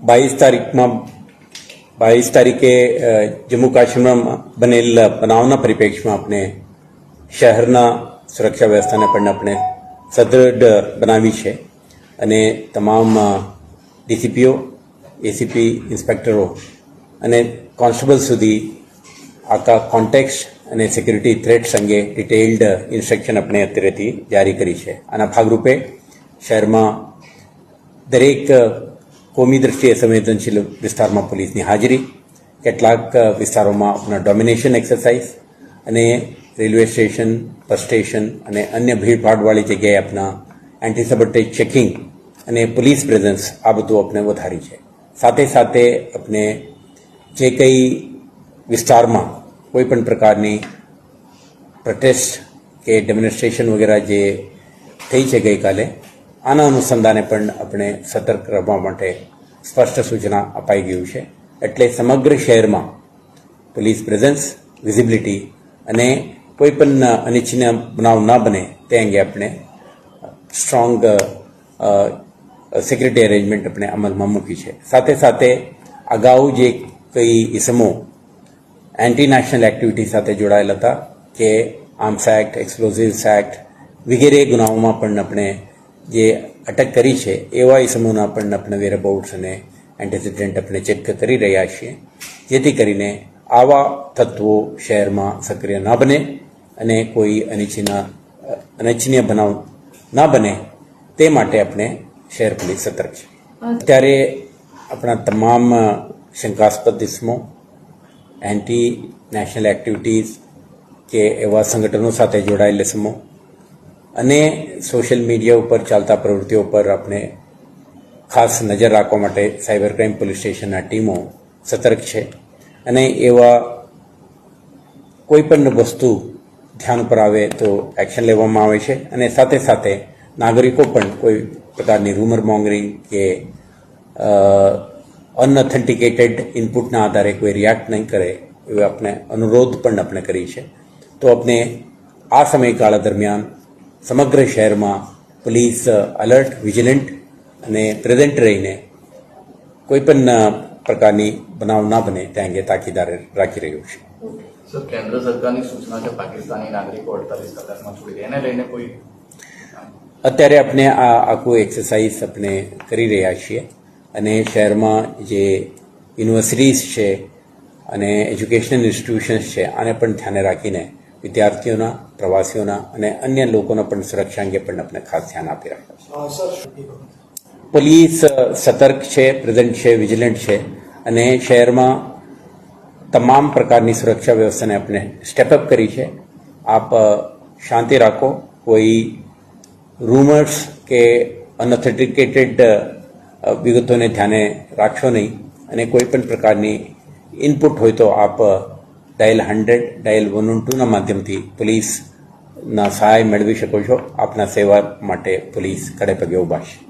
બાવીસ તારીખમાં, બાવીસ તારીખે જમ્મુ કાશ્મીરમાં બનેલ બનાવના પરિપ્રેક્ષમાં આપણે શહેરના સુરક્ષા વ્યવસ્થાને પણ આપણે સદ્રઢ બનાવી છે. અને તમામ ડીસીપીઓ, એસીપી ઇન્સ્પેક્ટરો અને કોન્સ્ટેબલ સુધી આખા કોન્ટેક્સ અને સિક્યુરિટી થ્રેટ્સ અંગે ડિટેઇલ્ડ ઇન્સ્ટ્રક્શન આપણે અત્યારેથી જારી કરી છે. આના ભાગરૂપે શહેરમાં દરેક કોમી દ્રષ્ટિએ સંવેદનશીલ વિસ્તારમાં પોલીસની હાજરી, કેટલાક વિસ્તારોમાં આપણા ડોમિનેશન એક્સરસાઇઝ અને રેલવે સ્ટેશન, બસ સ્ટેશન અને અન્ય ભીડભાડવાળી જગ્યાએ આપણા એન્ટીસબટેજ ચેકિંગ અને પોલીસ પ્રેઝન્સ આ બધું આપણે વધારી છે. સાથે સાથે આપણે જે કંઈ વિસ્તારમાં કોઈ પણ પ્રકારની પ્રોટેસ્ટ કે ડેમોન્સ્ટ્રેશન વગેરે જે થઈ છે ગઈકાલે આના અનુસંધાને પણ આપણે સતર્ક રહેવા માટે સ્પષ્ટ સૂચના અપાઈ ગયું છે. એટલે સમગ્ર શહેરમાં પોલીસ પ્રેઝન્સ વિઝિબિલિટી અને કોઈ પણ અનિચ્છનીય બનાવ ના બને તે અંગે આપણે સ્ટ્રોંગ સિક્યુરિટી અરેન્જમેન્ટ આપણે અમલમાં મૂકી છે. સાથે સાથે અગાઉ જે કઈ ઇસમો એન્ટી નેશનલ એક્ટિવિટી સાથે જોડાયેલા હતા કે આર્મ્સ એક્ટ એક્સપ્લોઝિવ્સ એક્ટ વગેરે ગુનાઓમાં પણ આપણે જે અટક કરી છે, એવા ઇસમોના પણ આપણે વેરબાઉટ્સ અને એન્ટીસિડન્ટ આપણે ચેક કરી રહ્યા છીએ. જેથી કરીને આવા તત્વો શહેરમાં સક્રિય ના બને અને કોઈ અનિચ્છના અનિચ્છનીય બનાવ ના બને તે માટે આપણે શહેર પોલીસ સતર્ક છે. અત્યારે આપણા તમામ શંકાસ્પદ ઇસમો એન્ટી નેશનલ એક્ટિવિટીઝ કે એવા સંગઠનો સાથે જોડાયેલ ઇસમો અને સોશિયલ મીડિયા ઉપર ચાલતા પ્રવૃત્તિઓ પર આપણે ખાસ નજર રાખવા માટે સાયબર ક્રાઇમ પોલીસ સ્ટેશનના ટીમો સતર્ક છે. અને એવા કોઈપણ વસ્તુ ધ્યાન ઉપર આવે તો એક્શન લેવામાં આવે છે. અને સાથે સાથે નાગરિકો પણ કોઈ પ્રકારની રૂમર મોંગરિંગ કે અનઓથેન્ટિકેટેડ ઇનપુટના આધારે કોઈ રિએક્ટ નહીં કરે એવો આપણે અનુરોધ પણ આપણે કરી છે. તો આપણે આ સમયગાળા દરમિયાન સમગ્ર શહેરમાં પોલીસ અલર્ટ વિજિલન્ટ અને પ્રેઝન્ટ રહીને કોઈપણ પ્રકારની બનાવ ના બને તે અંગે તાકીદાર રાખી રહ્યું છે. સર કેન્દ્ર સરકારની સૂચના છે પાકિસ્તાની નાગરિકો અડતાલીસ કલાકમાં છોડી દે એને લઈને કોઈ અત્યારે આપણે આ આખું એક્સરસાઇઝ આપણે કરી રહ્યા છીએ અને શહેરમાં જે યુનિવર્સિટીઝ છે અને એજ્યુકેશનલ ઇન્સ્ટિટ્યુશન્સ છે આને પણ ધ્યાને રાખીને વિદ્યાર્થીઓના પ્રવાસીઓના અને અન્ય લોકોના પણ સુરક્ષા અંગે પણ આપણે ખાસ ધ્યાન આપી રહ્યા છીએ. પોલીસ સતર્ક છે પ્રેઝન્ટ છે વિજિલન્ટ છે અને શહેરમાં તમામ પ્રકારની સુરક્ષા વ્યવસ્થાને આપણે સ્ટેપઅપ કરી છે. આપ શાંતિ રાખો. કોઈ રૂમર્સ કે અનઓથેન્ટિકેટેડ વિગતોને ધ્યાને રાખશો નહીં અને કોઈ પણ પ્રકારની ઇનપુટ હોય તો આપ dial hundred dial one one ટુના માધ્યમથી પોલીસના સહાય મેળવી શકો છો. આપના સેવા માટે પોલીસ કડે પગે ઊભા છે.